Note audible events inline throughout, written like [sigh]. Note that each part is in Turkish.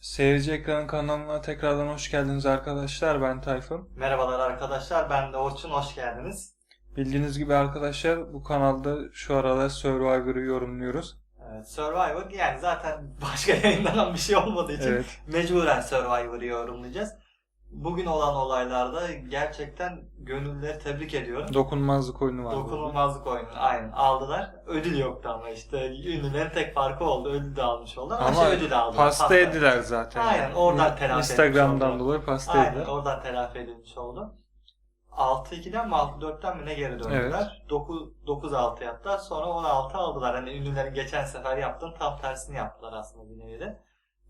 Seyirci Ekranı kanalına tekrardan hoş geldiniz arkadaşlar. Ben Tayfun. Merhabalar arkadaşlar, ben de Orçun, hoş geldiniz. Bildiğiniz gibi arkadaşlar bu kanalda şu aralar Survivor'ı yorumluyoruz. Evet, Survivor yani zaten başka [laughs] yayınlanan bir şey olmadığı için Evet. mecburen Survivor'ı yorumlayacağız. Bugün olan olaylarda gerçekten gönüllüleri tebrik ediyorum. Dokunmazlık oyunu var. Dokunulmazlık oyununu aynen aldılar. Ödül yoktu ama işte ünlülerin tek farkı oldu. Ödül de almış oldular ama, şey ödül aldılar. Pasta yediler zaten. Aynen, oradan telafi Instagram'dan oldu. dolayı pasta Aynen yediler. oradan telafi edilmiş oldu. 6-2'den mi 6-4'ten mi ne geri döndüler? 9-6 yaptılar. Sonra 16 aldılar. Hani ünlülerin geçen sefer yaptığın tam tersini yaptılar aslında bir nevi de.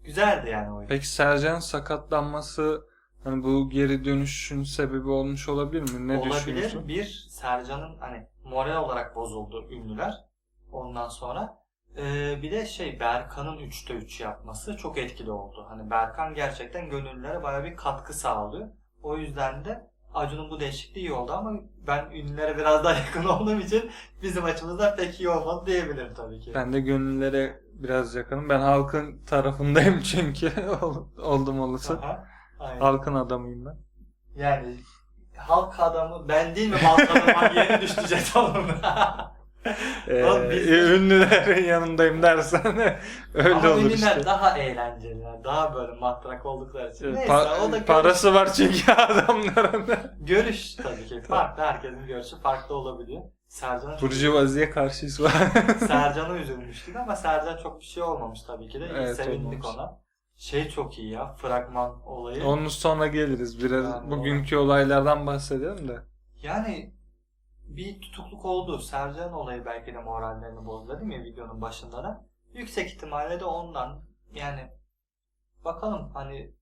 Güzeldi yani oyun. Peki Sercan'ın sakatlanması hani bu geri dönüşün sebebi olmuş olabilir mi? Ne düşünüyorsun? Olabilir. Bir, Sercan'ın hani moral olarak bozuldu ünlüler. Ondan sonra ee, bir de şey Berkan'ın 3'te 3 yapması çok etkili oldu. Hani Berkan gerçekten gönüllülere baya bir katkı sağlıyor. O yüzden de Acun'un bu değişikliği iyi oldu ama ben ünlülere biraz daha [laughs] yakın olduğum için bizim açımızdan pek iyi olmadı diyebilirim tabii ki. Ben de gönüllere biraz yakınım. Ben halkın tarafındayım [laughs] çünkü [laughs] oldum olası. Aha, aynen. Halkın adamıyım ben. Yani halk adamı ben değil mi halk adamı yeni düştü jetonuna. [laughs] Ee, Oğlum biz- ünlülerin yanındayım dersen [laughs] öyle Ama olur ünlüler işte. daha eğlenceliler. Daha böyle matrak oldukları için. Neyse Pa- o da görüş, parası var çünkü [laughs] adamların. görüş tabii ki. Farklı herkesin görüşü farklı olabiliyor. Sercan'a Burjuvaziye karşıyız var. Sercan'a üzülmüştük ama Sercan çok bir şey olmamış tabii ki de. İyi Evet, sevindik olmamış. ona. Şey çok iyi ya. Fragman olayı. Onun sonra geliriz. Biraz Yani bugünkü olaylardan bahsedelim de. Yani bir tutukluk oldu. Sercan olayı belki de morallerini bozdu değil mi videonun başında da. Yüksek ihtimalle de ondan yani bakalım hani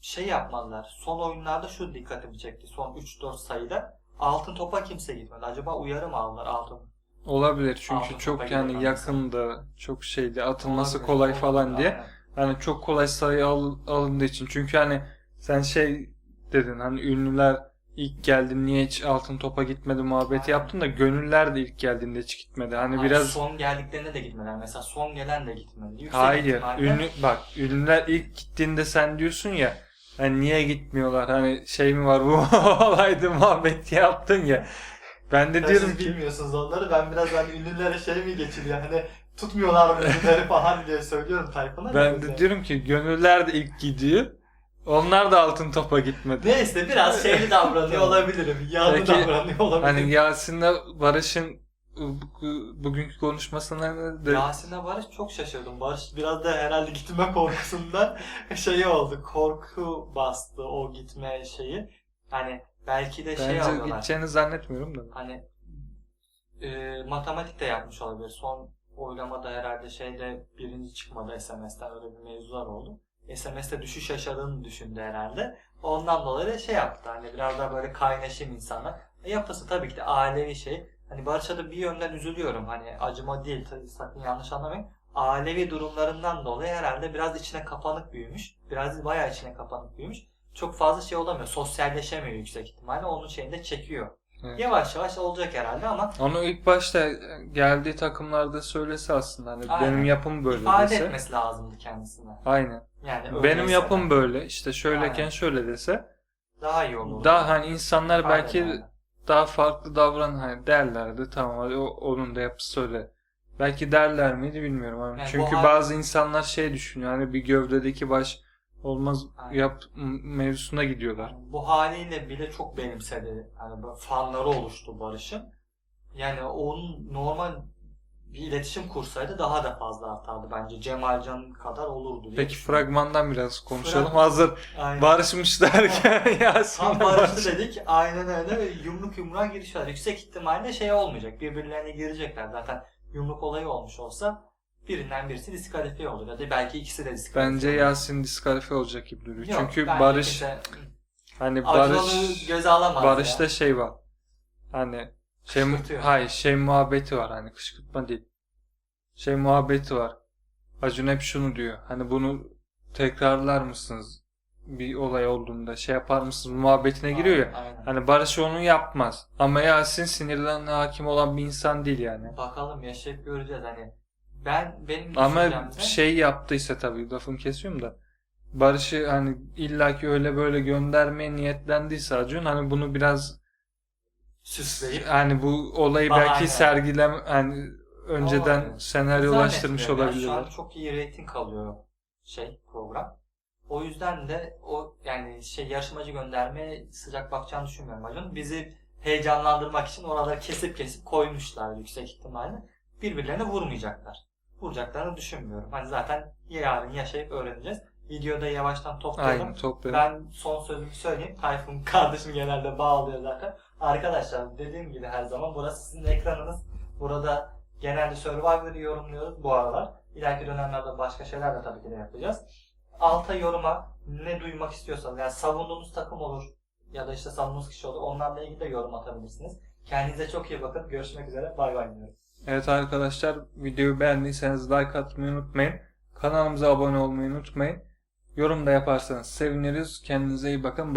şey yapmalılar. Son oyunlarda şu dikkatimi çekti. Son 3-4 sayıda altın topa kimse gitmedi. Acaba uyarı mı aldılar altın? Olabilir çünkü Altın çok yani yakındı. Çok şeydi. Atılması Olabilir, kolay falan diye. aynen. Hani çok kolay sayı al, alındığı için. Çünkü hani sen şey dedin hani ünlüler ilk geldi niye hiç altın topa gitmedi muhabbeti Aynen. yaptın da gönüller de ilk geldiğinde hiç gitmedi. Hani Hayır, biraz son geldiklerinde de gitmediler. Mesela son gelen de gitmedi. Yüksek Hayır. ihtimalle- Ünlü bak ünlüler ilk gittiğinde sen diyorsun ya hani niye gitmiyorlar? Hani şey mi var bu [laughs] olaydı muhabbeti yaptın ya. Ben de diyorum siz ki bilmiyorsunuz onları. Ben biraz hani ünlülere şey mi geçiriyor? Hani tutmuyorlar ünlüleri falan diye söylüyorum Tayfun'a. ben de diyorum ki gönüller de ilk gidiyor. Onlar da altın topa gitmedi. Neyse biraz şeyli davranıyor olabilirim. Yağlı Peki, davranıyor olabilirim. Hani Yasin'le Barış'ın bu- bugünkü konuşmasına da Yasin'e Barış çok şaşırdım. Barış biraz da herhalde gitme korkusundan [laughs] şey oldu. Korku bastı o gitme şeyi. Hani belki de şey bence gideceğini zannetmiyorum da. Hani e, matematik de yapmış olabilir. Son oylamada herhalde şeyde birinci çıkmadı SMS'ten öyle bir mevzular oldu. SMS'te düşüş yaşadığını düşündü herhalde. Ondan dolayı da şey yaptı. Hani biraz daha böyle kaynaşım insanlar. E, yapısı tabii ki de ailevi şey. Hani Barış'a da bir yönden üzülüyorum. Hani acıma değil tabii sakın yanlış anlamayın. Ailevi durumlarından dolayı herhalde biraz içine kapanık büyümüş. Biraz bayağı içine kapanık büyümüş. Çok fazla şey olamıyor. Sosyalleşemiyor yüksek ihtimalle. Onun şeyini de çekiyor. Evet. Yavaş yavaş olacak herhalde ama Onu ilk başta geldiği takımlarda söylese aslında hani Aynen. benim yapım böyle ifade dese. etmesi lazımdı kendisine. Aynen. Yani Benim yapım de böyle. işte şöyleken Aynen. şöyle dese. daha iyi olur. Daha hani insanlar İfade belki ederler. daha farklı davran hani derlerdi. Tamam hadi o, onun da yapısı öyle. Belki derler miydi bilmiyorum ama. Yani Çünkü bazı insanlar şey düşünüyor. Hani bir gövdedeki baş olmaz Aynen. yap mevzusuna gidiyorlar. Bu haliyle bile çok benimsedi. Böyle fanları oluştu Barış'ın. Yani onun normal bir iletişim kursaydı daha da fazla artardı bence. Cemalcan kadar olurdu diye Peki fragmandan biraz konuşalım. Frag- Hazır Aynen. barışmış derken [laughs] Yasin'le Tam barış. barıştı dedik. Aynen öyle. Yumruk yumruğa giriş var. Yüksek ihtimalle şey olmayacak. Birbirlerine girecekler. Zaten yumruk olayı olmuş olsa birinden birisi diskalifiye olur. Ya da belki ikisi de diskalifiye Bence olur. Yasin diskalifiye olacak gibi duruyor. Yok, Çünkü Barış kimse hani Barış göze alamaz Barış'ta ya. şey var. Hani şey hayır şey muhabbeti var hani kışkırtma değil. Şey muhabbeti var. Acun hep şunu diyor. Hani bunu tekrarlar mısınız? Bir olay olduğunda şey yapar mısınız muhabbetine giriyor ya. Aynen. Hani Barış onu yapmaz. Ama Yasin sinirlerine hakim olan bir insan değil yani. Bakalım yaşayıp göreceğiz hani. Ben benim Ama düşüncemde şey yaptıysa tabii lafını kesiyorum da. Barış'ı hani illaki öyle böyle göndermeye niyetlendiyse Acun hani bunu biraz Süsleyip hani bu olayı Bahane. belki sergilem hani önceden Olabilir. senaryolaştırmış ya. Şu an çok iyi reyting alıyor şey program. O yüzden de o yani şey yarışmacı göndermeye sıcak bakacağını düşünmüyorum Acun. Bizi heyecanlandırmak için oraları kesip kesip koymuşlar yüksek ihtimalle. Birbirlerine vurmayacaklar. Vuracaklarını düşünmüyorum. Hani zaten yarın yaşayıp öğreneceğiz. Videoda yavaştan toplayalım. Aynen toplayalım. Ben son sözümü söyleyeyim. Tayfun [laughs] kardeşim genelde bağlıyor zaten. Arkadaşlar dediğim gibi her zaman burası sizin ekranınız. Burada genelde Survivor'ı yorumluyoruz bu aralar. İleriki dönemlerde başka şeyler de tabii ki de yapacağız. Alta yoruma ne duymak istiyorsanız yani savunduğunuz takım olur ya da işte savunduğunuz kişi olur. Onlarla ilgili de yorum atabilirsiniz. Kendinize çok iyi bakın. Görüşmek üzere. Bay bay diyorum. Evet arkadaşlar videoyu beğendiyseniz like atmayı unutmayın. Kanalımıza abone olmayı unutmayın. Yorum da yaparsanız seviniriz. Kendinize iyi bakın.